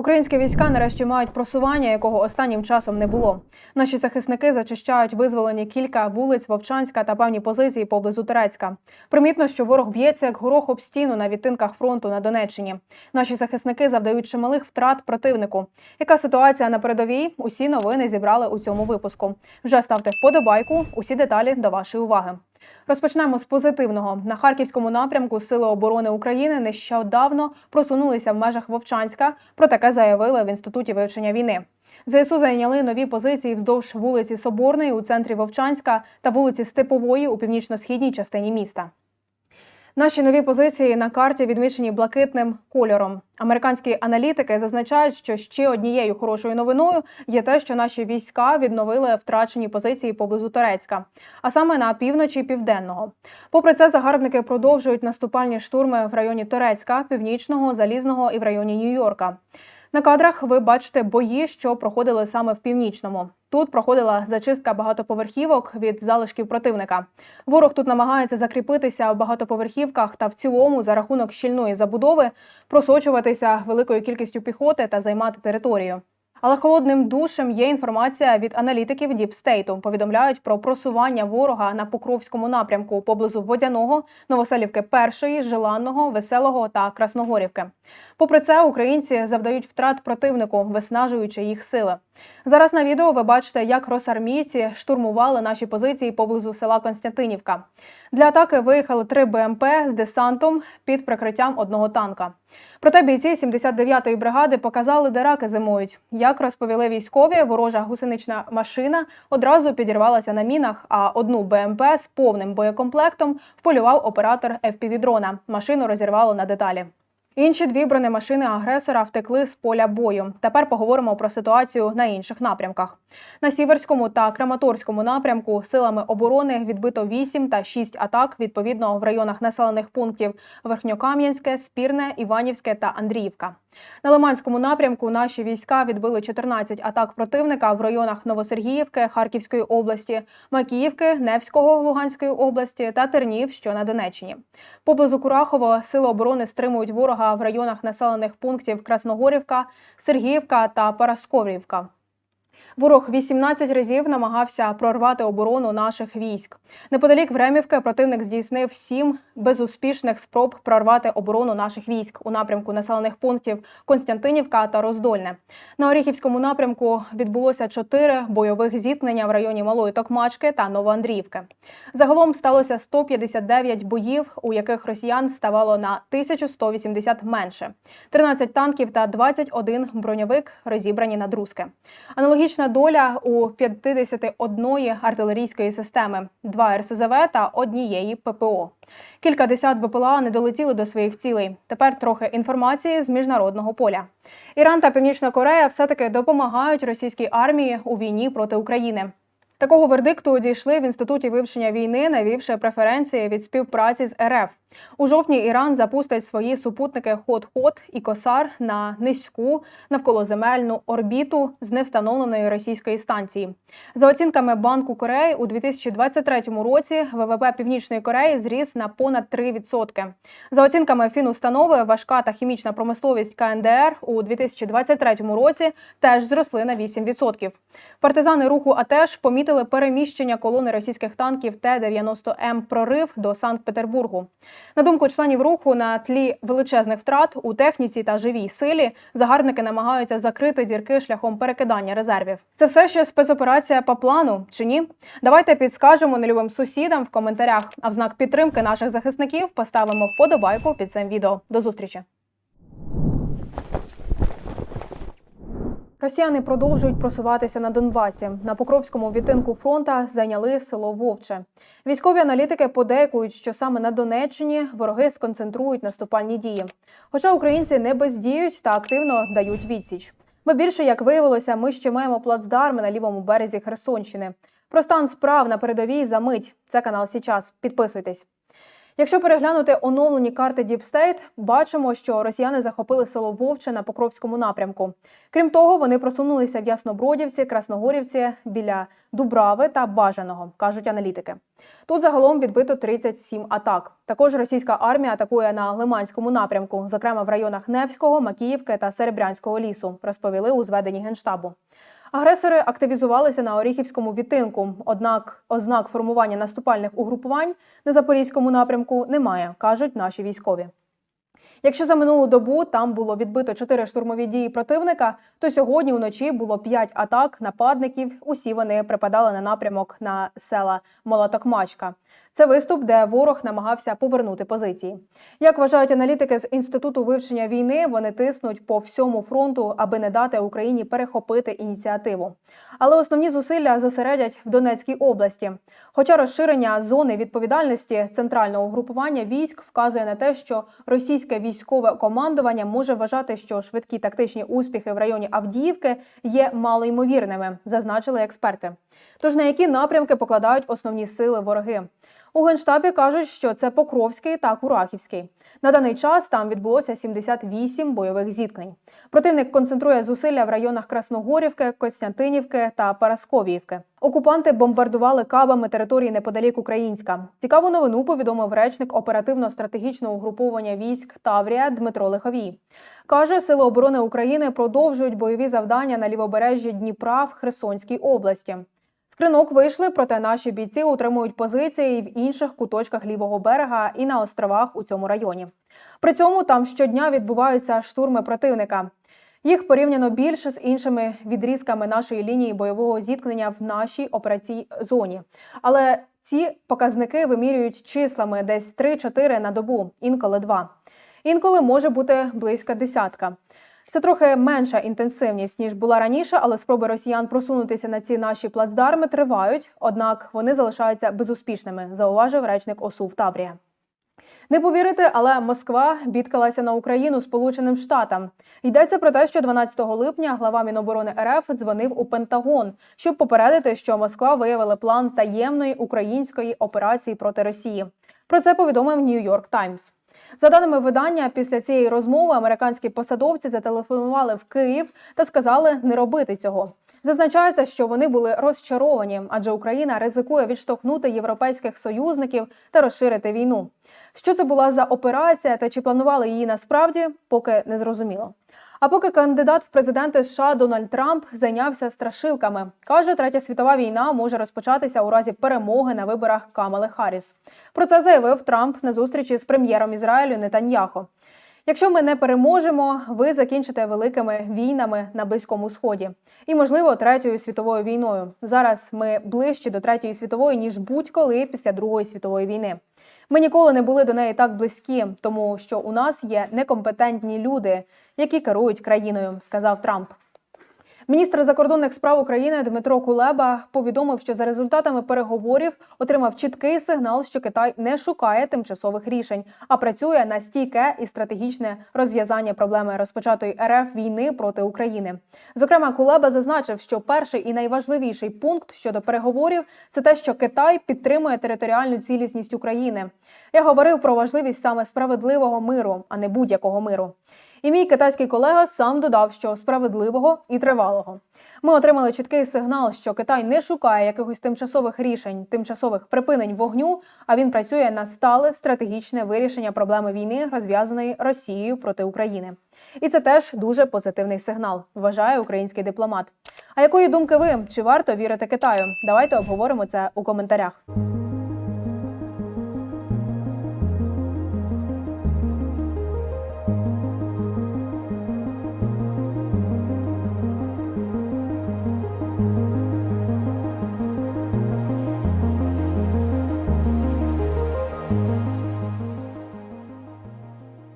Українські війська нарешті мають просування, якого останнім часом не було. Наші захисники зачищають визволені кілька вулиць Вовчанська та певні позиції поблизу Турецька. Примітно, що ворог б'ється як горох об стіну на відтинках фронту на Донеччині. Наші захисники завдають чималих втрат противнику. Яка ситуація на передовій? Усі новини зібрали у цьому випуску. Вже ставте вподобайку. Усі деталі до вашої уваги. Розпочнемо з позитивного. На харківському напрямку Сили оборони України нещодавно просунулися в межах Вовчанська. Про таке заявили в інституті вивчення війни. ЗСУ зайняли нові позиції вздовж вулиці Соборної у центрі Вовчанська та вулиці Степової у північно-східній частині міста. Наші нові позиції на карті відмічені блакитним кольором. Американські аналітики зазначають, що ще однією хорошою новиною є те, що наші війська відновили втрачені позиції поблизу Турецька, а саме на півночі південного. Попри це, загарбники продовжують наступальні штурми в районі Турецька, північного, залізного і в районі Нью-Йорка. На кадрах ви бачите бої, що проходили саме в північному. Тут проходила зачистка багатоповерхівок від залишків противника. Ворог тут намагається закріпитися в багатоповерхівках та в цілому за рахунок щільної забудови просочуватися великою кількістю піхоти та займати територію. Але холодним душем є інформація від аналітиків Діпстейту. Повідомляють про просування ворога на Покровському напрямку поблизу Водяного, Новоселівки Першої, Желанного, Веселого та Красногорівки. Попри це, українці завдають втрат противнику, виснажуючи їх сили. Зараз на відео ви бачите, як росармійці штурмували наші позиції поблизу села Константинівка. Для атаки виїхали три БМП з десантом під прикриттям одного танка. Проте бійці 79-ї бригади показали, де раки зимують. Як розповіли військові, ворожа гусенична машина одразу підірвалася на мінах, а одну БМП з повним боєкомплектом вполював оператор FPV-дрона. Машину розірвало на деталі. Інші дві бронемашини агресора втекли з поля бою. Тепер поговоримо про ситуацію на інших напрямках. На Сіверському та Краматорському напрямку силами оборони відбито 8 та 6 атак відповідно в районах населених пунктів Верхньокам'янське, Спірне, Іванівське та Андріївка. На Лиманському напрямку наші війська відбили 14 атак противника в районах Новосергіївки, Харківської області, Макіївки, Невського Луганської області та Тернів, що на Донеччині. Поблизу Курахово сили оборони стримують ворога в районах населених пунктів Красногорівка, Сергіївка та Парасковрівка. Ворог 18 разів намагався прорвати оборону наших військ. Неподалік Времівки противник здійснив сім безуспішних спроб прорвати оборону наших військ у напрямку населених пунктів Константинівка та Роздольне. На Оріхівському напрямку відбулося чотири бойових зіткнення в районі Малої Токмачки та Новоандріївки. Загалом сталося 159 боїв, у яких росіян ставало на 1180 менше. 13 танків та 21 броньовик розібрані на друзки. Аналогічна доля у 51 артилерійської системи, 2 РСЗВ та однієї ППО. Кілька десят БПЛА не долетіли до своїх цілей. Тепер трохи інформації з міжнародного поля. Іран та Північна Корея все-таки допомагають російській армії у війні проти України. Такого вердикту дійшли в інституті вивчення війни, навівши преференції від співпраці з РФ. У жовтні Іран запустить свої супутники Хот-Хот і Косар на низьку навколоземельну орбіту з невстановленої російської станції. За оцінками Банку Кореї, у 2023 році ВВП Північної Кореї зріс на понад 3%. За оцінками фінустанови, важка та хімічна промисловість КНДР у 2023 році теж зросли на 8%. Партизани руху АТЕШ помітили переміщення колони російських танків Т-90М прорив до Санкт-Петербургу. На думку членів руху, на тлі величезних втрат у техніці та живій силі загарбники намагаються закрити дірки шляхом перекидання резервів. Це все ще спецоперація по плану чи ні? Давайте підскажемо нелюбим сусідам в коментарях. А в знак підтримки наших захисників поставимо вподобайку під цим відео. До зустрічі! Росіяни продовжують просуватися на Донбасі. На Покровському відтинку фронта зайняли село Вовче. Військові аналітики подейкують, що саме на Донеччині вороги сконцентрують наступальні дії. Хоча українці не бездіють та активно дають відсіч. Ми більше, як виявилося, ми ще маємо плацдарми на лівому березі Херсонщини. Про стан справ на передовій за мить. Це канал Січас. Підписуйтесь. Якщо переглянути оновлені карти State, бачимо, що росіяни захопили село Вовче на Покровському напрямку. Крім того, вони просунулися в Яснобродівці, Красногорівці біля Дубрави та Бажаного, кажуть аналітики. Тут загалом відбито 37 атак. Також російська армія атакує на Лиманському напрямку, зокрема в районах Невського, Макіївки та Серебрянського лісу, розповіли у зведенні генштабу. Агресори активізувалися на Оріхівському відтинку, однак ознак формування наступальних угрупувань на запорізькому напрямку немає, кажуть наші військові. Якщо за минулу добу там було відбито 4 штурмові дії противника, то сьогодні вночі було 5 атак нападників. Усі вони припадали на напрямок на села Молотокмачка. Це виступ, де ворог намагався повернути позиції. Як вважають аналітики з інституту вивчення війни, вони тиснуть по всьому фронту, аби не дати Україні перехопити ініціативу. Але основні зусилля зосередять в Донецькій області. Хоча розширення зони відповідальності центрального угрупування військ вказує на те, що російське військове командування може вважати, що швидкі тактичні успіхи в районі Авдіївки є малоймовірними, зазначили експерти. Тож на які напрямки покладають основні сили вороги? У генштабі кажуть, що це Покровський та Курахівський. На даний час там відбулося 78 бойових зіткнень. Противник концентрує зусилля в районах Красногорівки, Костянтинівки та Парасковіївки. Окупанти бомбардували кабами території неподалік Українська. Цікаву новину повідомив речник оперативно-стратегічного угруповання військ Таврія Дмитро Лиховій. Каже, сили оборони України продовжують бойові завдання на лівобережжі Дніпра в Херсонській області. Кринок вийшли, проте наші бійці утримують позиції в інших куточках лівого берега і на островах у цьому районі. При цьому там щодня відбуваються штурми противника. Їх порівняно більше з іншими відрізками нашої лінії бойового зіткнення в нашій операційній зоні. Але ці показники вимірюють числами десь 3-4 на добу, інколи 2. Інколи може бути близько десятка. Це трохи менша інтенсивність ніж була раніше, але спроби росіян просунутися на ці наші плацдарми тривають. Однак вони залишаються безуспішними, зауважив речник ОСУ в Таврія. Не повірите, але Москва бідкалася на Україну Сполученим Штатам. Йдеться про те, що 12 липня глава Міноборони РФ дзвонив у Пентагон, щоб попередити, що Москва виявила план таємної української операції проти Росії. Про це повідомив Нью-Йорк Таймс. За даними видання, після цієї розмови американські посадовці зателефонували в Київ та сказали не робити цього. Зазначається, що вони були розчаровані, адже Україна ризикує відштовхнути європейських союзників та розширити війну. Що це була за операція та чи планували її насправді, поки не зрозуміло. А поки кандидат в президенти США Дональд Трамп зайнявся страшилками, каже, третя світова війна може розпочатися у разі перемоги на виборах Камали Харріс. Про це заявив Трамп на зустрічі з прем'єром Ізраїлю Нетаньяхо. Якщо ми не переможемо, ви закінчите великими війнами на близькому сході і, можливо, третьою світовою війною. Зараз ми ближче до третьої світової ніж будь-коли після Другої світової війни. Ми ніколи не були до неї так близькі, тому що у нас є некомпетентні люди, які керують країною, сказав Трамп. Міністр закордонних справ України Дмитро Кулеба повідомив, що за результатами переговорів отримав чіткий сигнал, що Китай не шукає тимчасових рішень, а працює на стійке і стратегічне розв'язання проблеми розпочатої РФ війни проти України. Зокрема, Кулеба зазначив, що перший і найважливіший пункт щодо переговорів це те, що Китай підтримує територіальну цілісність України. Я говорив про важливість саме справедливого миру, а не будь-якого миру. І мій китайський колега сам додав, що справедливого і тривалого. Ми отримали чіткий сигнал, що Китай не шукає якихось тимчасових рішень, тимчасових припинень вогню, а він працює на стале стратегічне вирішення проблеми війни, розв'язаної Росією проти України. І це теж дуже позитивний сигнал, вважає український дипломат. А якої думки ви? Чи варто вірити Китаю? Давайте обговоримо це у коментарях.